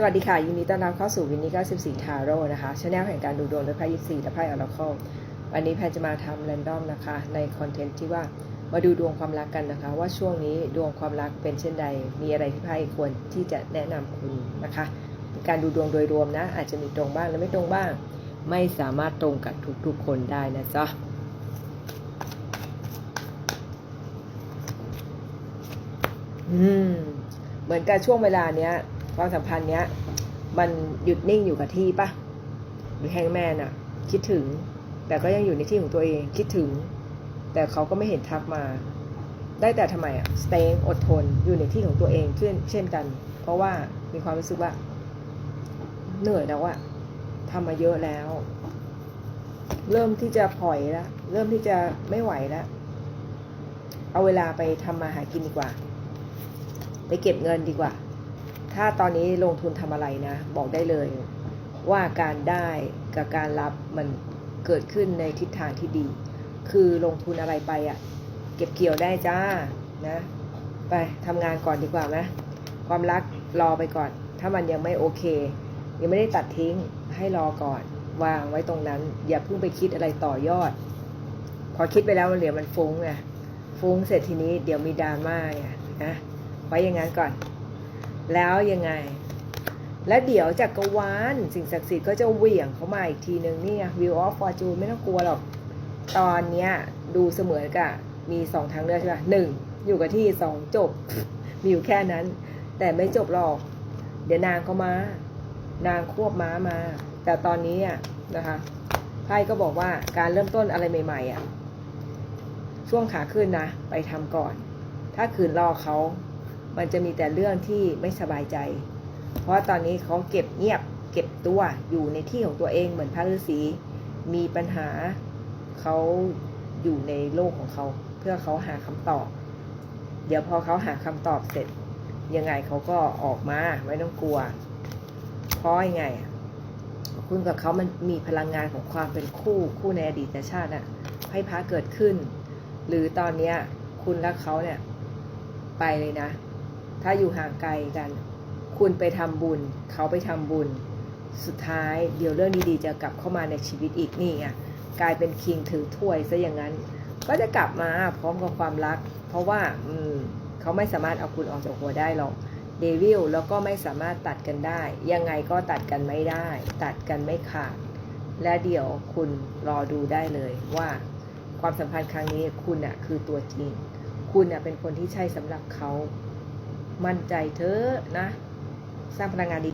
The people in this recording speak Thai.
สวัสดีค่ะ ยินดีต้อนรับเข้าสู่วินนี่ 94 ทาโร่นะคะช anel แห่งการดูดวงด้วยไพ่ยิปซีและไพ่ออราเคิลวันนี้แพนจะมาทำแรนดอมนะคะ ในคอนเทนต์ที่ว่ามาดูดวงความรักกันนะคะ ว่าช่วงนี้ดวงความรักเป็นเช่นใด มีอะไรที่ไพ่ควรที่จะแนะนำคุณนะคะ การดูดวงโดยรวมนะ อาจจะมีตรงบ้างและไม่ตรงบ้าง ไม่สามารถตรงกับทุกๆคนได้นะจ๊ะอืมเหมือนกับช่วงเวลาเนี้ย ความสัมพันธ์เนี้ย มันหยุดนิ่งอยู่กับที่ปะหรือแฮงแมนอะคิดถึง แต่ก็ยังอยู่ในที่ของตัวเองคิดถึง แต่เขาก็ไม่เห็นทักมา ได้แต่ทำไมอะสเตงอดทนอยู่ในที่ของตัวเองเช่นเช่นกัน เพราะว่ามีความรู้สึกว่า เหนื่อยแล้วอะทำมาเยอะแล้ว เริ่มที่จะปล่อยแล้วเริ่มที่จะไม่ไหวแล้วเอาเวลาไปทำมาหากินดีกว่า ไปเก็บเงินดีกว่า ถ้าตอนนี้ลงทุนทำอะไรนะ บอกได้เลยว่าการได้กับการรับมันเกิดขึ้นในทิศทางที่ดี คือลงทุนอะไรไปอะ่ะ เก็บเกี่ยวได้จ้านะ ไปทำงานก่อนดีกว่าไหมความรักรอไปก่อน ถ้ามันยังไม่โอเค ยังไม่ได้ตัดทิ้งให้รอก่อน วางไว้ตรงนั้น อย่าเพิ่งไปคิดอะไรต่อยอด พอคิดไปแล้วมันเหลือมันฟุ้งไงฟุ้งเสร็จทีนี้เดี๋ยวมีดราม่าไงนะไว้อย่างนั้นก่อน แล้วยังไง แล้วเดี๋ยวจักรวาลสิ่งศักดิ์สิทธิ์ก็จะเหวี่ยงเข้ามาอีกทีหนึ่งนี่วิวออฟฟอร์จูนไม่ต้องกลัวหรอก ตอนเนี้ยดูเสมือนกับมีสองทางเลือกใช่ไหมหนึ่งอยู่กับที่สองจบ มีอยู่แค่นั้น แต่ไม่จบหรอก เดี๋ยวนางก็มา นางควบม้ามา แต่ตอนนี้อะนะคะไพ่ก็บอกว่าการเริ่มต้นอะไรใหม่ๆอะช่วงขาขึ้นนะ ไปทำก่อน ถ้าคืนรอเขา มันจะมีแต่เรื่องที่ไม่สบายใจ เพราะตอนนี้เขาเก็บเงียบเก็บตัวอยู่ในที่ของตัวเองเหมือนพระฤาษีมีปัญหาเขาอยู่ในโลกของเขา เพื่อเขาหาคำตอบ เดี๋ยวพอเขาหาคำตอบเสร็จ ยังไงเขาก็ออกมาไม่ต้องกลัว เพราะยังไงคุณกับเขามันมีพลังงานของความเป็นคู่คู่ในอดีตชาติอะให้พระเกิดขึ้น หรือตอนเนี้ยคุณและเขาเนี่ยไปเลยนะ ถ้าอยู่ห่างไกลกัน คุณไปทำบุญ เขาไปทำบุญ สุดท้ายเดี๋ยวเรื่องดีๆ จะกลับเข้ามาในชีวิตอีกนี่ไงกลายเป็นคิงถือถ้วยซะอย่างนั้น ก็จะกลับมาพร้อมกับความรัก เพราะว่าอืมเขาไม่สามารถเอาคุณออกจากหัวได้หรอกเดวิลแล้วก็ไม่สามารถตัดกันได้ ยังไงก็ตัดกันไม่ได้ ตัดกันไม่ขาด และเดี๋ยวคุณรอดูได้เลยว่าความสัมพันธ์ครั้งนี้คุณอะคือตัวจริง คุณอะเป็นคนที่ใช่สำหรับเขา มั่นใจเธอนะ สร้างพลังงานดี